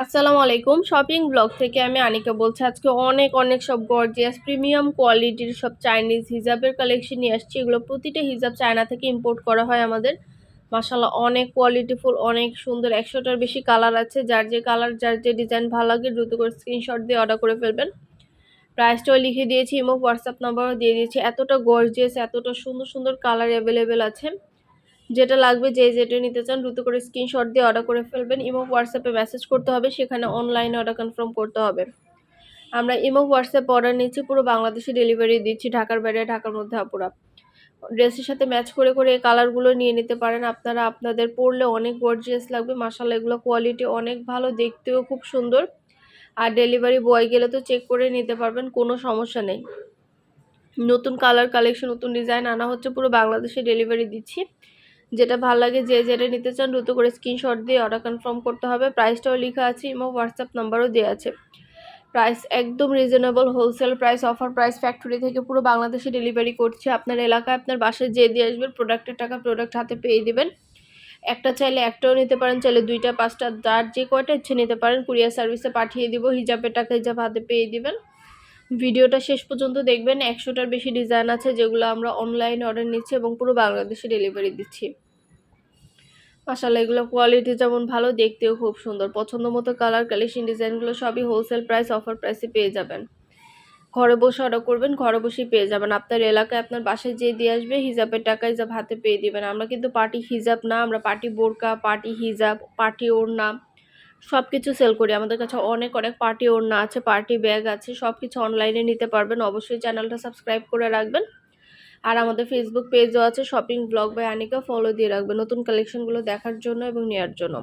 আসসালামু আলাইকুম। Shopping blog থেকে আমি আনিকা বলছি, আজকে অনেক অনেক সব গর্জিয়াস প্রিমিয়াম কোয়ালিটির সব চাইনিজ হিজাবের কালেকশন নিয়ে আসছি। এগুলো প্রতিটা হিজাব চায়না থেকে ইম্পোর্ট করা হয় আমাদের। মাসাল্লাহ অনেক কোয়ালিটিফুল অনেক সুন্দর। একশোটার বেশি কালার আছে। যার যে কালার যার যে ডিজাইন ভালো লাগে, দ্রুত করে স্ক্রিনশট দিয়ে অর্ডার করে ফেলবেন। প্রাইসটাও লিখে দিয়েছি এবং হোয়াটসঅ্যাপ নাম্বারও দিয়ে দিয়েছি। এতটা গর্জিয়াস এতটা সুন্দর সুন্দর কালার অ্যাভেলেবেল আছে। যেটা লাগবে যে যেটা নিতে চান দ্রুত করে স্ক্রিনশট দিয়ে অর্ডার করে ফেলবেন। ইমো হোয়াটসঅ্যাপে মেসেজ করতে হবে, সেখানে অনলাইনে অর্ডার কনফার্ম করতে হবে। আমরা ইমো হোয়াটসঅ্যাপ অর্ডার নিচ্ছি, পুরো বাংলাদেশে ডেলিভারি দিচ্ছি, ঢাকার বাইরে, ঢাকার মধ্যে আপুরা। ড্রেসের সাথে ম্যাচ করে করে এই কালারগুলো নিয়ে নিতে পারেন। আপনারা, আপনাদের পরলে অনেক গর্জিয়াস লাগবে। মাসাল্লাহ এগুলো কোয়ালিটি অনেক ভালো, দেখতেও খুব সুন্দর। আর ডেলিভারি বয় গেলে তো চেক করে নিতে পারবেন, কোনো সমস্যা নেই। নতুন কালার কালেকশন নতুন ডিজাইন আনা হচ্ছে, পুরো বাংলাদেশে ডেলিভারি দিচ্ছি। যেটা ভালো লাগে যে যেটা নিতে চান দ্রুত করে স্ক্রিনশট দিয়ে অর্ডার কনফার্ম করতে হবে। প্রাইসটাও লেখা আছে, এবং হোয়াটসঅ্যাপ নাম্বারও দেওয়া আছে। প্রাইস একদম reasonable wholesale price offer price factory থেকে পুরো বাংলাদেশে ডেলিভারি করছে। আপনার এলাকায় আপনার বাসায় যে দিয়ে আসবেন প্রোডাক্টের টাকা প্রোডাক্ট হাতে পেয়ে দেবেন। একটা চাইলে একটাও নিতে পারেন, চাইলে দুইটা, পাঁচটা, যার যে কয়টা ইচ্ছে নিতে পারেন কুরিয়ার সার্ভিসে পাঠিয়ে দিব, হিজাবের টাকা হিজাব হাতে পেয়ে দিবেন। ভিডিওটা শেষ পর্যন্ত দেখবেন। একশোটার বেশি ডিজাইন আছে যেগুলো আমরা অনলাইনে অর্ডার নিচ্ছি এবং পুরো বাংলাদেশে ডেলিভারি দিচ্ছি। মাসাল্লাহ এগুলো কোয়ালিটি যেমন ভালো, দেখতেও খুব সুন্দর। পছন্দ মতো কালার কালেকশন ডিজাইনগুলো সবই হোলসেল প্রাইস অফার প্রাইসে পেয়ে যাবেন। ঘরে বসে অর্ডার করবেন, ঘরে বসেই পেয়ে যাবেন। আপনার এলাকায় আপনার বাসায় যে দিয়ে আসবে, হিজাবের টাকা হিজাব হাতে পেয়ে দিবেন। আমরা কিন্তু পার্টি হিজাব না, আমরা পার্টি বোরকা পার্টি হিজাব পার্টি ওড়না সব কিছু সেল করি। আমাদের কাছে অনেক অনেক পার্টি ওড়না আছে পার্টি ব্যাগ আছে সব কিছু অনলাইনে নিতে পারবেন। অবশ্যই চ্যানেলটা সাবস্ক্রাইব করে রাখবেন। আর আমাদের ফেসবুক পেজও আছে shopping blog by Anika follow দিয়ে রাখবেন। নতুন কালেকশনগুলো দেখার জন্য এবং নেওয়ার জন্য।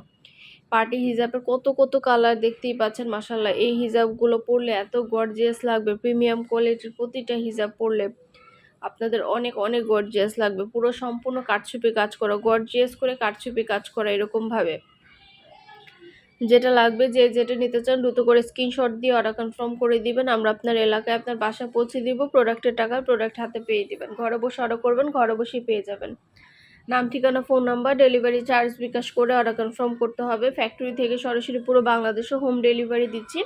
পার্টি হিজাবের কত কত কালার দেখতেই পাচ্ছেন মাসাল্লাহ এই হিজাবগুলো পরলে এত গর্জিয়াস লাগবে। প্রিমিয়াম কোয়ালিটির প্রতিটা হিজাব পরলে আপনাদের অনেক অনেক গর্জিয়াস লাগবে। পুরো সম্পূর্ণ কাঠছুপি কাজ করা গর্জিয়াস করে কাঠছুপি কাজ করা এরকমভাবে যেটা লাগবে যে যেটা নিতে চান দ্রুত করে স্ক্রিনশট দিয়ে অর্ডার কনফার্ম করে দিবেন। আমরা আপনার এলাকায় আপনার বাসা পৌঁছে দিব প্রোডাক্টের টাকা প্রোডাক্ট হাতে পেয়ে দিবেন। ঘরে বসে অর্ডার করবেন, ঘরে বসেই পেয়ে যাবেন। নাম, ঠিকানা phone number delivery charge bKash করে অর্ডার কনফার্ম করতে হবে। ফ্যাক্টরি থেকে সরাসরি পুরো বাংলাদেশে হোম ডেলিভারি দিচ্ছি।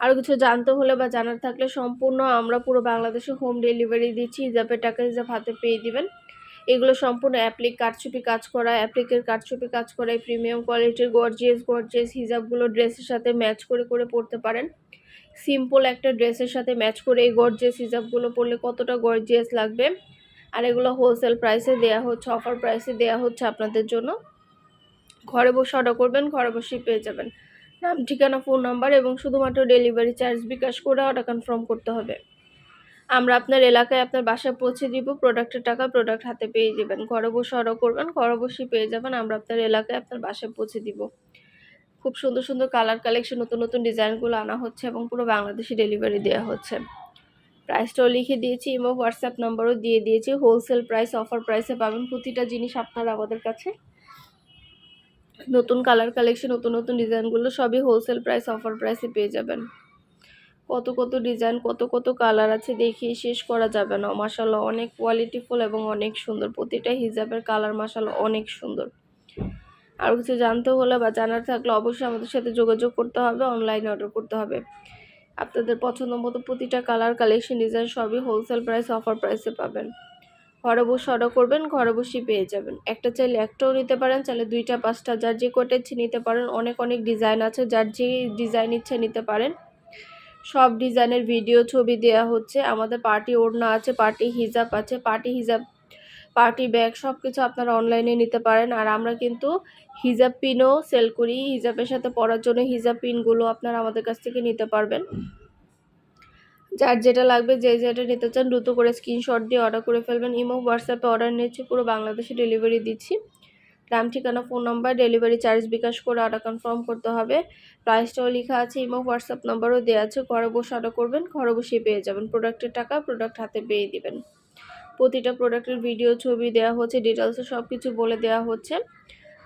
আরও কিছু জানতে হলে বা জানার থাকলে সম্পূর্ণ আমরা পুরো বাংলাদেশে হোম ডেলিভারি দিচ্ছি। হিজাবের টাকা হিজাব হাতে পেয়ে দিবেন। এগুলো সম্পূর্ণ অ্যাপ্লিক কারচুপি কাজ করা অ্যাপ্লিকের কারচুপি কাজ করা প্রিমিয়াম কোয়ালিটির গর্জিয়াস গর্জিয়াস হিজাবগুলো ড্রেসের সাথে ম্যাচ করে করে পরতে পারেন। সিম্পল একটা ড্রেসের সাথে ম্যাচ করে এই গর্জিয়াস হিজাবগুলো পরলে কতটা গর্জিয়াস লাগবে। আর এগুলো হোলসেল প্রাইসে দেয়া হচ্ছে অফার প্রাইসে দেয়া হচ্ছে আপনাদের জন্য। ঘরে বসে অর্ডার করবেন, ঘরে বসেই পেয়ে যাবেন। নাম, ঠিকানা ফোন নাম্বার এবং শুধুমাত্র ডেলিভারি চার্জ বিকাশ করে অর্ডার কনফার্ম করতে হবে। আমরা আপনার এলাকায় আপনার বাসায় পৌঁছে দিব প্রোডাক্টের টাকা প্রোডাক্ট হাতে পেয়ে যাবেন। ঘরে বসে অর্ডার করবেন, ঘরে বসেই পেয়ে যাবেন, আমরা আপনার এলাকায় আপনার বাসায় পৌঁছে দিব। খুব সুন্দর সুন্দর কালার কালেকশন নতুন নতুন ডিজাইনগুলো আনা হচ্ছে এবং পুরো বাংলাদেশে ডেলিভারি দেওয়া হচ্ছে। প্রাইসটাও লিখে দিয়েছি এবং হোয়াটসঅ্যাপ নাম্বারও দিয়ে দিয়েছি। হোলসেল প্রাইস অফার প্রাইসে পাবেন প্রতিটা জিনিস আপনারা আমাদের কাছে। নতুন কালার কালেকশন নতুন নতুন ডিজাইনগুলো সবই হোলসেল প্রাইস অফার প্রাইসে পেয়ে যাবেন। কত কত ডিজাইন কত কত কালার আছে দেখিয়ে শেষ করা যাবে না। মাসাল্লাহ অনেক কোয়ালিটিফুল এবং অনেক সুন্দর। প্রতিটা হিজাবের কালার মাসাল্লাহ অনেক সুন্দর। আর কিছু জানতে হলে বা জানার থাকলে অবশ্যই আমাদের সাথে যোগাযোগ করতে হবে অনলাইনে অর্ডার করতে হবে। আপনাদের পছন্দ মতো প্রতিটা কালার কালেকশন ডিজাইন সবই হোলসেল প্রাইস অফার প্রাইসে পাবেন। ঘরে বসে অর্ডার করবেন, ঘরে বসেই পেয়ে যাবেন। একটা চাইলে একটাও নিতে পারেন, চাইলে দুইটা, পাঁচটা, যার যে কটা ইচ্ছে নিতে পারেন। অনেক অনেক ডিজাইন আছে, যার যে ডিজাইন ইচ্ছে নিতে পারেন। সব ডিজাইনের ভিডিও ছবি দেওয়া হচ্ছে। আমাদের পার্টি ওড়না আছে, পার্টি হিজাব আছে, পার্টি হিজাব, পার্টি ব্যাগ সব কিছু আপনারা অনলাইনে নিতে পারেন। আর আমরা কিন্তু হিজাব পিনও সেল করি। হিজাবের সাথে পরার জন্য হিজাব পিনগুলো আপনারা আমাদের কাছ থেকে নিতে পারবেন। যার যেটা লাগবে, যে যেটা নিতে চান, দ্রুত করে স্ক্রিনশট দিয়ে অর্ডার করে ফেলবেন। ইমো হোয়াটসঅ্যাপে অর্ডার নিচ্ছি, পুরো বাংলাদেশে ডেলিভারি দিচ্ছি। নাম ঠিকানা phone number delivery charge bKash করে অর্ডার কনফার্ম করতে হবে। প্রাইসটাও লেখা আছে ইমো হোয়াটসঅ্যাপ নাম্বারও দেওয়া আছে। ঘরে বসে অর্ডার করবেন, ঘরে বসেই পেয়ে যাবেন। প্রোডাক্টের টাকা প্রোডাক্ট হাতে পেয়ে দিবেন। প্রতিটা প্রোডাক্টের ভিডিও ছবি দেওয়া হচ্ছে ডিটেলসে সব কিছু বলে দেওয়া হচ্ছে।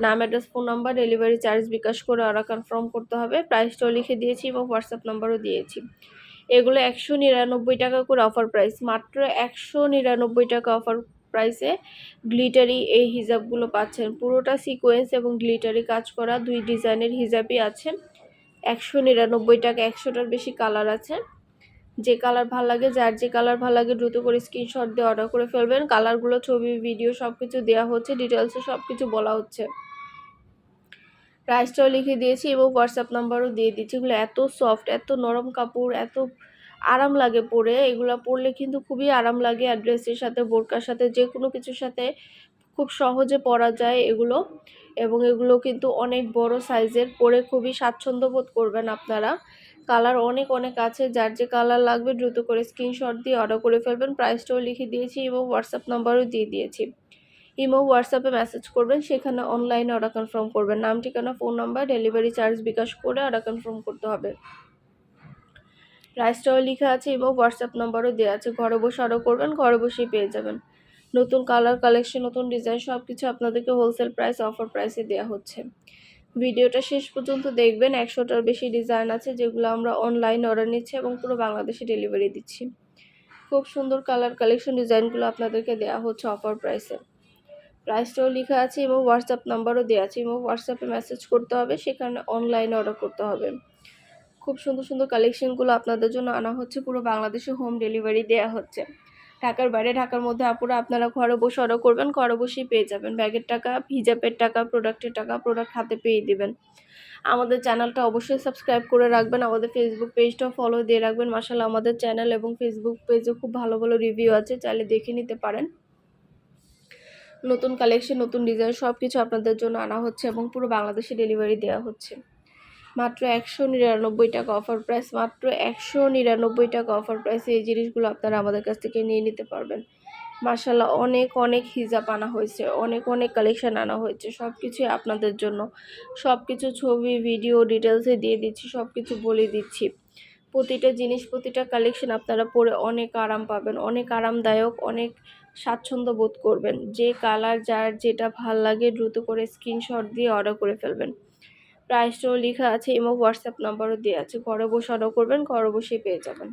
নাম address phone number delivery charge bKash করে অর্ডার কনফার্ম করতে হবে। প্রাইসটাও লিখে দিয়েছি এবং হোয়াটসঅ্যাপ নাম্বারও দিয়েছি। এগুলো একশো নিরানব্বই টাকা করে অফার প্রাইস মাত্র একশো নিরানব্বই টাকা অফার প্রাইসে গ্লিটারি এই হিজাবগুলো পাচ্ছেন। পুরোটা সিকোয়েন্স এবং গ্লিটারি কাজ করা দুই ডিজাইনের হিজাবই আছে। একশো নিরানব্বই টাকা, একশোটার বেশি কালার আছে। যে কালার ভালো লাগে, যার যে কালার ভালো লাগে দ্রুত করে স্ক্রিনশট দিয়ে অর্ডার করে ফেলবেন। কালারগুলো ছবি ভিডিও সব কিছু দেওয়া হচ্ছে ডিটেলসে সব কিছু বলা হচ্ছে। প্রাইসটাও লিখে দিয়েছি এবং হোয়াটসঅ্যাপ নাম্বারও দিয়ে দিচ্ছি। এগুলো এত সফট এত নরম কাপড়, এত আরাম লাগে পরে এগুলো পরলে কিন্তু খুবই আরাম লাগে। অ্যাড্রেসের সাথে, বোরকার সাথে যে কোনো কিছুর সাথে খুব সহজে পরা যায় এগুলো। এবং এগুলো কিন্তু অনেক বড় সাইজের। পরে খুবই স্বাচ্ছন্দ্য বোধ করবেন আপনারা। কালার অনেক অনেক আছে। যার যে কালার লাগবে দ্রুত করে স্ক্রিনশট দিয়ে অর্ডার করে ফেলবেন। প্রাইসটাও লিখে দিয়েছি এবং হোয়াটসঅ্যাপ নাম্বারও দিয়ে দিয়েছি। ইমো হোয়াটসঅ্যাপে মেসেজ করবেন, সেখানে অনলাইনে অর্ডার কনফার্ম করবেন। নাম, ঠিকানা phone number delivery charge bKash করে অর্ডার কনফার্ম করতে হবে। প্রাইসটাও লেখা আছে এবং হোয়াটসঅ্যাপ নাম্বারও দেওয়া আছে। ঘরে বসে অর্ডার করবেন, ঘরে বসেই পেয়ে যাবেন। নতুন কালার কালেকশন নতুন ডিজাইন সব কিছু আপনাদেরকে হোলসেল প্রাইস অফার প্রাইসে দেওয়া হচ্ছে। ভিডিওটা শেষ পর্যন্ত দেখবেন। একশোটার বেশি ডিজাইন আছে যেগুলো আমরা অনলাইন অর্ডার নিচ্ছি এবং পুরো বাংলাদেশে ডেলিভারি দিচ্ছি। খুব সুন্দর কালার কালেকশন ডিজাইনগুলো আপনাদেরকে দেওয়া হচ্ছে অফার প্রাইসে প্রাইসটাও লেখা আছে এবং হোয়াটসঅ্যাপ নাম্বারও দেওয়া আছে এবং হোয়াটসঅ্যাপে মেসেজ করতে হবে, সেখানে অনলাইনে অর্ডার করতে হবে। খুব সুন্দর সুন্দর কালেকশনগুলো আপনাদের জন্য আনা হচ্ছে। পুরো বাংলাদেশে হোম ডেলিভারি দেওয়া হচ্ছে। ঢাকার বাইরে, ঢাকার মধ্যে আপুরা আপনারা ঘরে বসে অর্ডার করবেন, ঘরে বসেই পেয়ে যাবেন। ব্যাগের টাকা, হিজাবের টাকা প্রোডাক্টের টাকা প্রোডাক্ট হাতে পেয়ে দিবেন। আমাদের চ্যানেলটা অবশ্যই সাবস্ক্রাইব করে রাখবেন। আমাদের ফেসবুক পেজটাও ফলো দিয়ে রাখবেন। মাসাল্লাহ আমাদের চ্যানেল এবং ফেসবুক পেজে খুব ভালো ভালো রিভিউ আছে। চাইলে দেখে নিতে পারেন। নতুন কালেকশন নতুন ডিজাইন সব কিছু আপনাদের জন্য আনা হচ্ছে এবং পুরো বাংলাদেশে ডেলিভারি দেওয়া হচ্ছে। মাত্র একশো নিরানব্বই টাকা অফার প্রাইস মাত্র একশো নিরানব্বই টাকা অফার প্রাইসে এই জিনিসগুলো আপনারা আমাদের কাছ থেকে নিয়ে নিতে পারবেন। মার্শাল্লাহ অনেক অনেক হিজাব আনা হয়েছে, অনেক অনেক কালেকশান আনা হয়েছে সব কিছুই আপনাদের জন্য। সব কিছু ছবি ভিডিও ডিটেলসে দিয়ে দিচ্ছি সব কিছু বলে দিচ্ছি। প্রতিটা জিনিস, প্রতিটা কালেকশন আপনারা পরে অনেক আরাম পাবেন, অনেক আরামদায়ক, অনেক স্বাচ্ছন্দ্য বোধ করবেন। যে কালার যার যেটা ভালো লাগে দ্রুত করে স্ক্রিনশট দিয়ে অর্ডার করে ফেলবেন। প্রাইসটাও লেখা আছে, এবং হোয়াটসঅ্যাপ নাম্বারও দেওয়া আছে। ঘরে বসে অর্ডার করবেন, ঘরে বসেই পেয়ে যাবেন।